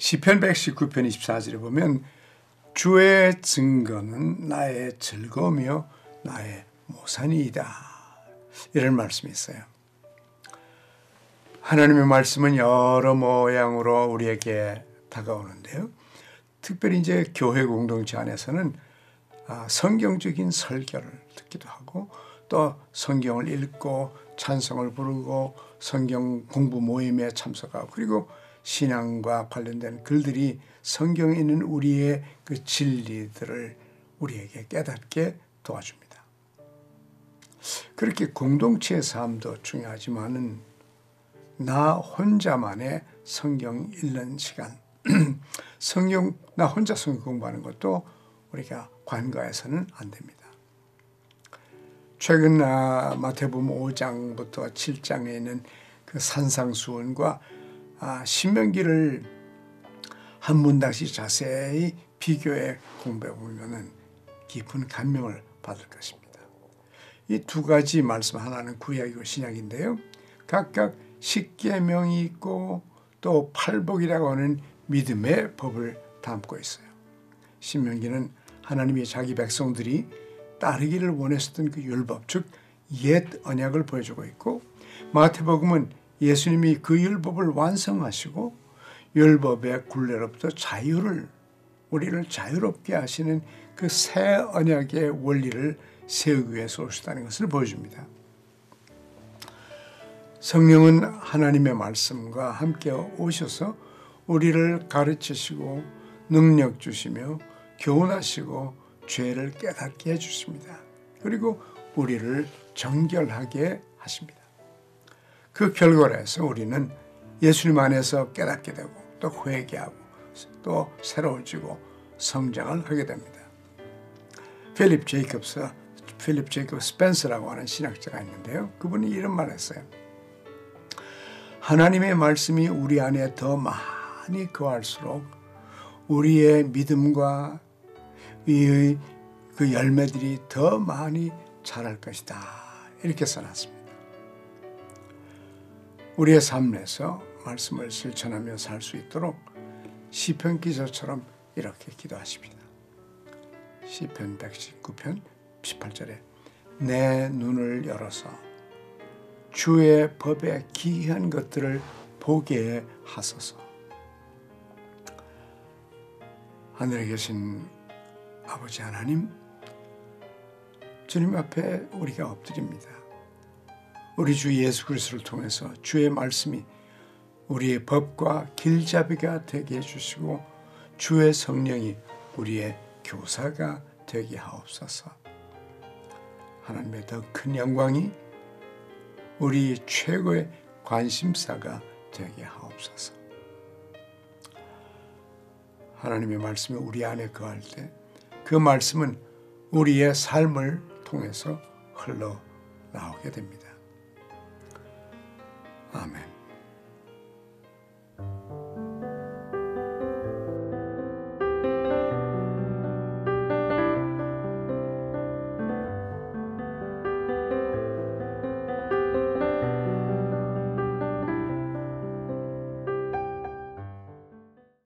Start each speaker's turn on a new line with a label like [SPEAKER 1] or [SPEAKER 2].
[SPEAKER 1] 시편 119편 24절에 보면 주의 증거는 나의 즐거움이요 나의 모산이다. 이런 말씀이 있어요. 하나님의 말씀은 여러 모양으로 우리에게 다가오는데요. 특별히 이제 교회 공동체 안에서는 아, 성경적인 설교를 듣기도 하고 또 성경을 읽고 찬성을 부르고 성경 공부 모임에 참석하고 그리고 신앙과 관련된 글들이 성경에 있는 우리의 그 진리들을 우리에게 깨닫게 도와줍니다. 그렇게 공동체의 삶도 중요하지만은 나 혼자만의 성경 읽는 시간, 성경 나 혼자 성경 공부하는 것도 우리가 관가해서는 안 됩니다. 최근 아, 마태복음 5장부터 7장에 있는 그 산상수훈과 아, 신명기를 한 문단씩 자세히 비교해 공부해 보면은 깊은 감명을 받을 것입니다. 이 두 가지 말씀 하나는 구약이고 신약인데요. 각각 십계명이 있고 또 팔복이라고 하는 믿음의 법을 담고 있어요. 신명기는 하나님이 자기 백성들이 따르기를 원했었던 그 율법, 즉 옛 언약을 보여주고 있고 마태복음은 예수님이 그 율법을 완성하시고 율법의 굴레로부터 자유를 우리를 자유롭게 하시는 그 새 언약의 원리를 세우기 위해서 오셨다는 것을 보여줍니다. 성령은 하나님의 말씀과 함께 오셔서 우리를 가르치시고 능력 주시며 교훈하시고 죄를 깨닫게 해주십니다. 그리고 우리를 정결하게 하십니다. 그 결과로 해서 우리는 예수님 안에서 깨닫게 되고 또 회개하고 또 새로워지고 성장을 하게 됩니다. 필립 제이컵스, 필립 제이컵 스펜스라고 하는 신학자가 있는데요. 그분이 이런 말 했어요. 하나님의 말씀이 우리 안에 더 많이 거할수록 우리의 믿음과 이그 열매들이 더 많이 자랄 것이다. 이렇게 써놨습니다. 우리의 삶에서 말씀을 실천하며 살 수 있도록 시편 기자처럼 이렇게 기도하십니다. 시편 119편 18절에 내 눈을 열어서 주의 법에 기이한 것들을 보게 하소서. 하늘에 계신 아버지 하나님, 주님 앞에 우리가 엎드립니다. 우리 주 예수 그리스도를 통해서 주의 말씀이 우리의 법과 길잡이가 되게 해주시고 주의 성령이 우리의 교사가 되게 하옵소서. 하나님의 더 큰 영광이 우리 최고의 관심사가 되게 하옵소서. 하나님의 말씀이 우리 안에 거할 때 그 말씀은 우리의 삶을 통해서 흘러 나오게 됩니다. Amén.